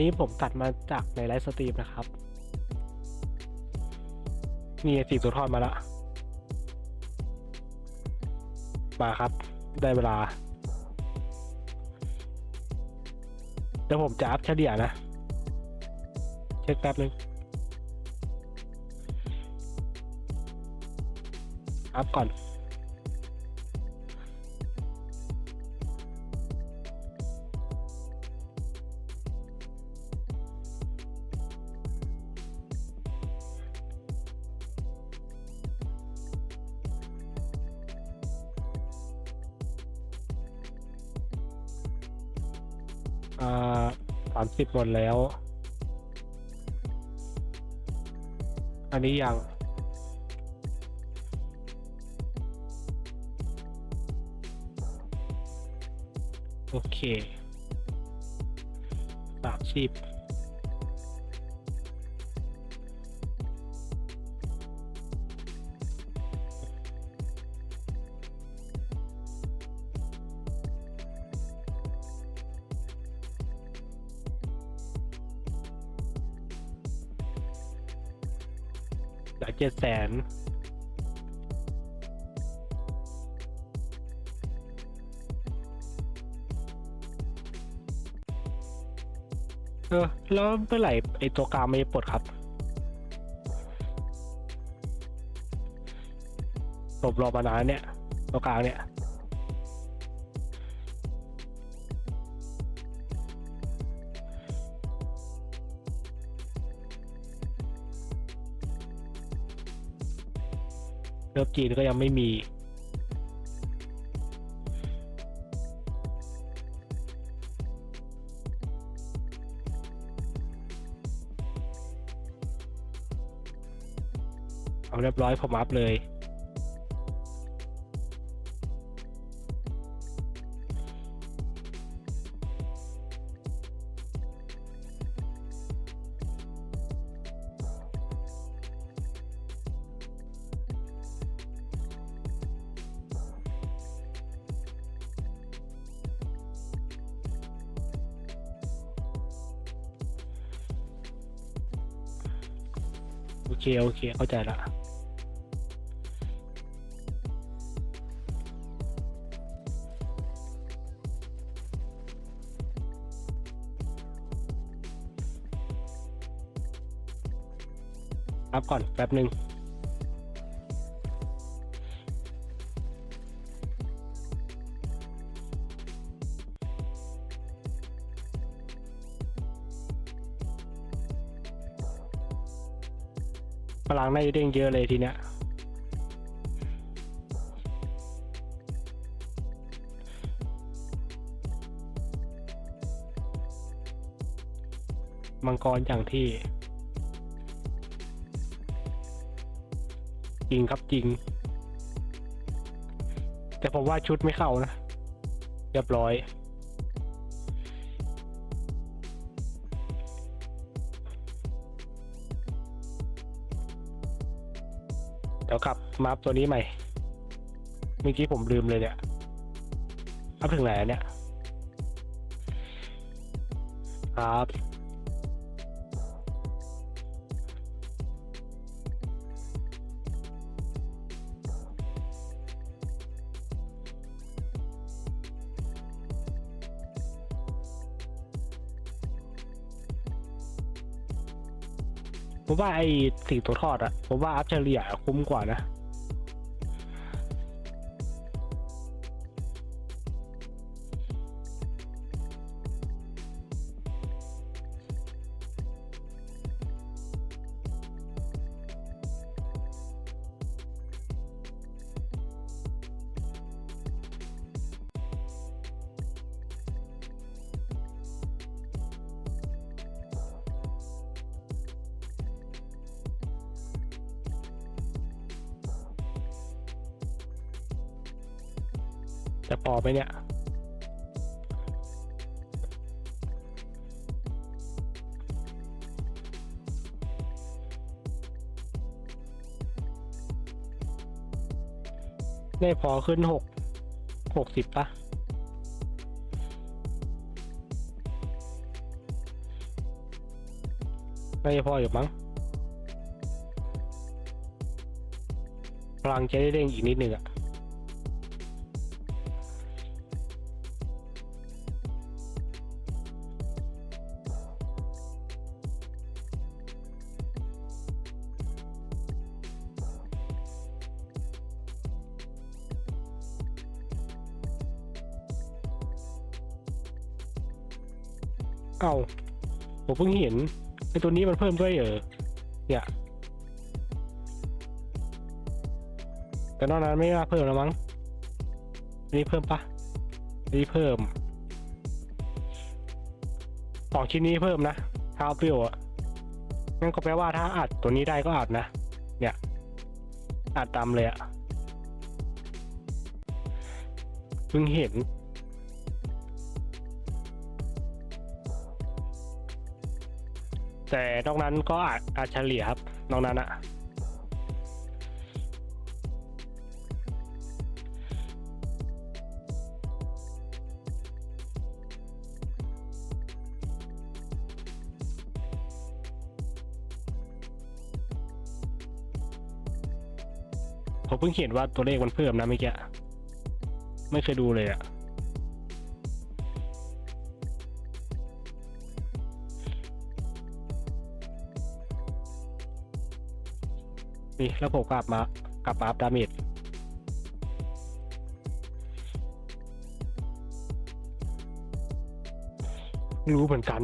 นี้ผมตัดมาจากในไลฟ์สตรีมนะครับ นี่สี่ตัวทอดมาละ มาครับ ได้เวลา เดี๋ยวผมจะอัพเฉลี่ยนะ เช็คแป๊บนึง อัพก่อน อ่าสามสิบหมดแล้ว อันนี้ยัง โอเคสามสิบือเจ็ดแสนเออแล้วเมื่อไหร่ไอตัวกลางไม่ปลดครับผมรอมานานเนี่ย ตัวกลางเนี่ย เลิฟจีนก็ยังไม่มี เอาเรียบร้อยผมอัพเลย เคโอเค เข้าใจละรับก่อนแป๊บหนึ่ง พลังน่าจะเด้งเยอะเลยทีเนี้ยมังกรอย่างที่ จริงครับจริง แต่ผมว่าชุดไม่เข้านะ เรียบร้อย ดี๋ยวกลับมาตัวนี้ใหม่เมื่อกี้ผมลืมเลยเนี่ยอัพถึงไหนเนี่ย ครับ ผมว่าไอ้สี่ตัวทอดอะผมว่าอัพเฉลี่ยคุ้มกว่านะ จะพอไหมเนี่ย ได้พอขึ้นหกหกสิบปะน่าจะพออยู่มั้งพลังจะได้เด้งอีกนิดนึงอะ เอ้าผมเพิ่งเห็นไอตัวนี้มันเพิ่มด้วยเหรอเนี่ยแต่นอกนั้นไม่น่าเพิ่มแล้วมั้งอันนี้เพิ่มปะอันนี้เพิ่มสองชิ้นนี้เพิ่มนะถ้าเอาเปรี้ยวอะงั้นก็แปลว่าถ้าอัดตัวนี้ได้ก็อัดนะ เนี่ยอัดตามเลยอะเพิ่งเห็น แต่นอกนั้นก็อาจอาจเฉลี่ยครับนอกนั้นอะผมเพิ่งเห็นว่าตัวเลขมันเพิ่มนะเมื่อกี้ไม่เคยดูเลยอะ นี่แล้วผมกลับมากลับมาอัพดาเมจรู้เหมือนกัน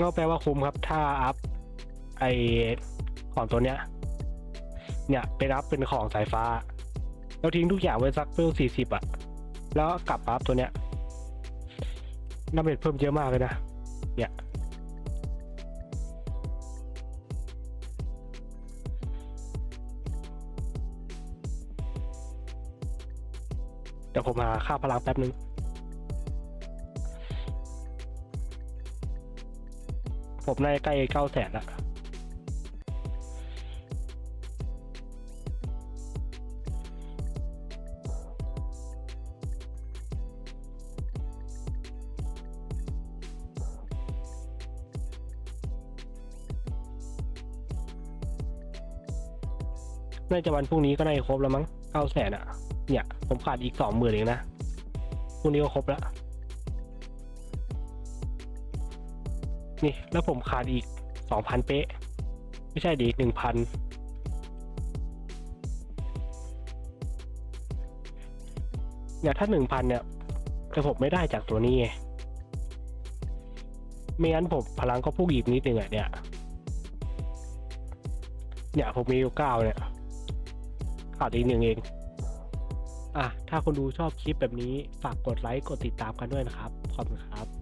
ก็แปลว่าคุ้มครับ ถ้าอัพไอของตัวเนี้ย เนี่ยไปรับเป็นของสายฟ้า แล้วทิ้งทุกอย่างไว้สักเพิ่มสี่สิบอะแล้วกลับอัพตัวเนี้ยดาเมจเพิ่มเยอะมากเลยนะ เนี่ย เดี๋ยวผมหาค่าพลังแป๊บนึงผมน่าจะใกล้เก้าแสนละน่าจะวันพรุ่งนี้ก็น่าจะครบแล้วมั้งเก้าแสนอะ เนี่ย ผมขาดอีกสองหมื่นเองนะพรุ่งนี้ก็ครบแล้ว นี่ แล้วผมขาดอีกสองพันเป๊ะ ไม่ใช่ดีหนึ่งพันเนี่ยถ้าหนึ่งพันเนี่ยแต่ผมไม่ได้จากตัวนี้ไม่งั้นผมพลังก็พุ่งอีกนิดหนึงอะเนี่ย เนี่ยผมมีอยู่เก้าเนี่ยขาดอีกหนึ่งเอง อะถ้าคนดูชอบคลิปแบบนี้ฝากกดไลค์กดติดตามกันด้วยนะครับ ขอบคุณครับ